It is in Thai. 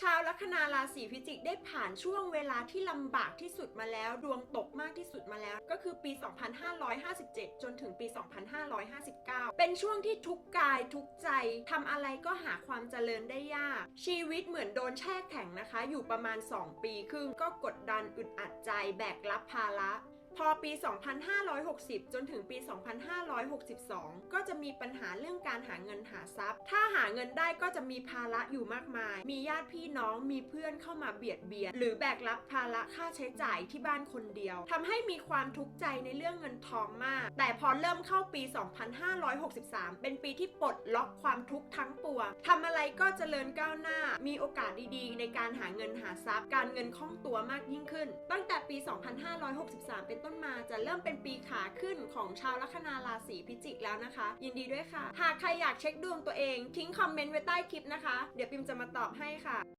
ชาวลัคนาราศีพิจิกได้ผ่านช่วงเวลาที่ลำบากที่สุดมาแล้ว ดวงตกมากที่สุดมาแล้ว ก็คือปี 2557 จนถึงปี 2559 เป็นช่วงที่ทุกกายทุกใจทำอะไรก็หาความเจริญได้ยาก ชีวิตเหมือนโดนแช่แข็งนะคะ อยู่ประมาณ 2 ปีครึ่งก็กดดันอึดอัดใจแบกรับภาระ พอปี 2560 จนถึงปี 2562 ก็จะมีปัญหาเรื่องการหาเงินหาทรัพย์ ถ้าหาเงินได้ก็จะมีภาระอยู่มากมาย มีญาติพี่น้อง มีเพื่อนเข้ามาเบียดเบียน หรือแบกรับภาระค่าใช้จ่ายที่บ้านคนเดียวทำให้มีความทุกข์ใจในเรื่องเงินทองมาก แต่พอเริ่มเข้าปี 2563 เป็นปีที่ปลดล็อกความทุกข์ทั้งปวงทำอะไรก็เจริญก้าวหน้า มีโอกาสดีๆ ในการหาเงินหาทรัพย์ การเงินคล่องตัวมากยิ่งขึ้น ตั้งแต่ปี 2563 เป็นต้นมาจะเริ่มเป็นปีขาขึ้นของชาวลัคนาราศีพิจิกแล้วนะคะ ยินดีด้วยค่ะ หากใครอยากเช็คดวงตัวเองทิ้งคอมเมนต์ไว้ใต้คลิปนะคะ เดี๋ยวปิมจะมาตอบให้ค่ะ